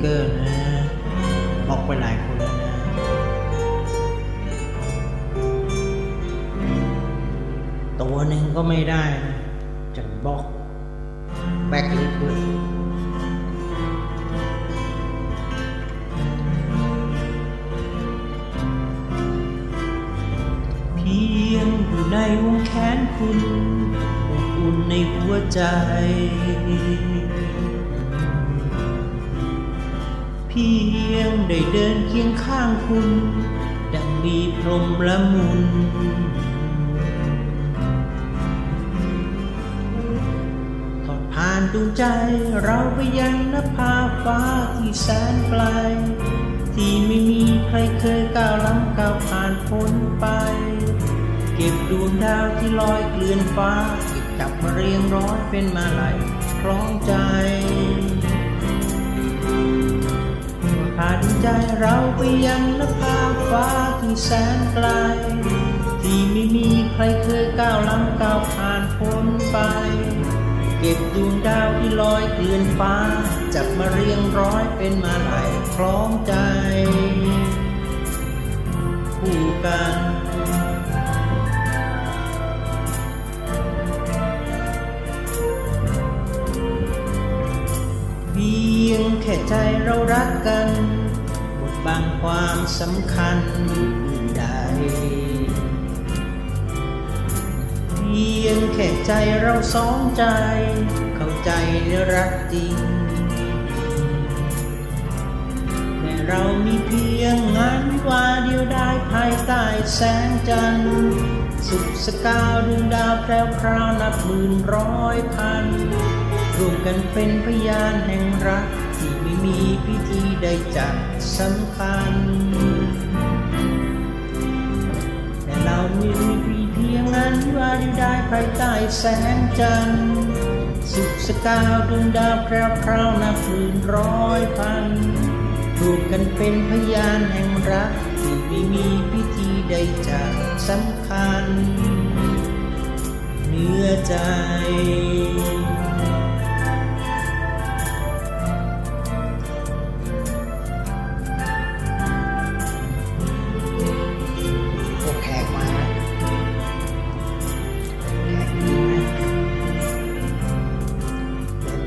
เกอร์นะออกไปหลายคนแล้วนะ ตัวหนึ่งก็ไม่ได้นะจะบล็อกแบกลิสด้วยเพียงอยู่ในวงแขนคุณอบอุ่นในหัวใจ เพียงได้เดินเคียงข้างคุณ ดังมีพรมละมุน ทอดผ่านดวงใจเราไปยังนภาฟ้าที่แสนไกล ที่ไม่มีใครเคยก้าวล้ำก้าวผ่านพ้นไป เก็บดวงดาวที่ลอยเกลื่อนฟ้าเก็บจับมาเรียงร้อยเป็นมาลัยคล้องใจ พาดวงใจเราไปยังนภาฟ้าที่แสนไกล ที่ไม่มีใครเคยก้าวล้ำก้าวผ่านพ้นไป เก็บดวงดาวที่ลอยเกลื่อนฟ้า จับมาเรียงร้อยเป็นมาลัยคล้องใจ คู่กัน ใจเรารักกันบดบังความสำคัญใดเพียงแค่ใจเราสองใจ เข้าใจและรักจริงแต่เรามีเพียงงานวิวาเดียวได้ภายใต้แสงจันทร์สุขสกาวดวงดาวแพรวพราวนับหมื่นร้อยพันรวมกันเป็นพยานแห่งรัก มีพิธีใดจัดสำคัญ แต่เรามีพีเพียงนั้นว่าเดียวได้ภายใต้แสงจันทร์สุขสกาวดวงดาวแพรวพราวนับหมื่นร้อยพันรวมกันเป็นพยานแห่งรักที่ไม่มีพิธีใดจัดสำคัญเหนื้อใจ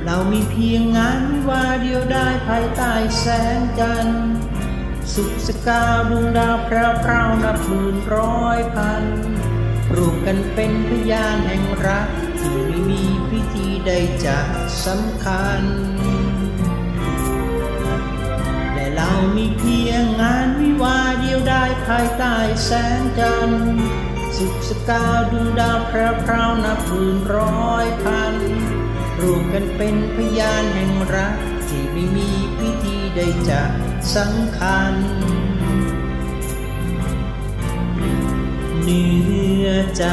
เรามีเพียงงานวิวาเดียวได้ภายใต้แสงจันทร์สุขสกาวดวงดาวแพรวพราวนับหมื่นร้อยพันรวมกันเป็นพยานแห่งรัก ที่ไม่มีพิธีใดจะสำคัญ และเรามีเพียงงานวิวาเดียวได้ภายใต้แสงจันทร์สุขสกาวดวงดาวแพรวพราวนับหมื่นร้อย รวมกันเป็นพยานแห่งรัก ที่ไม่มีพิธีใดจะสำคัญเหนื้อใจ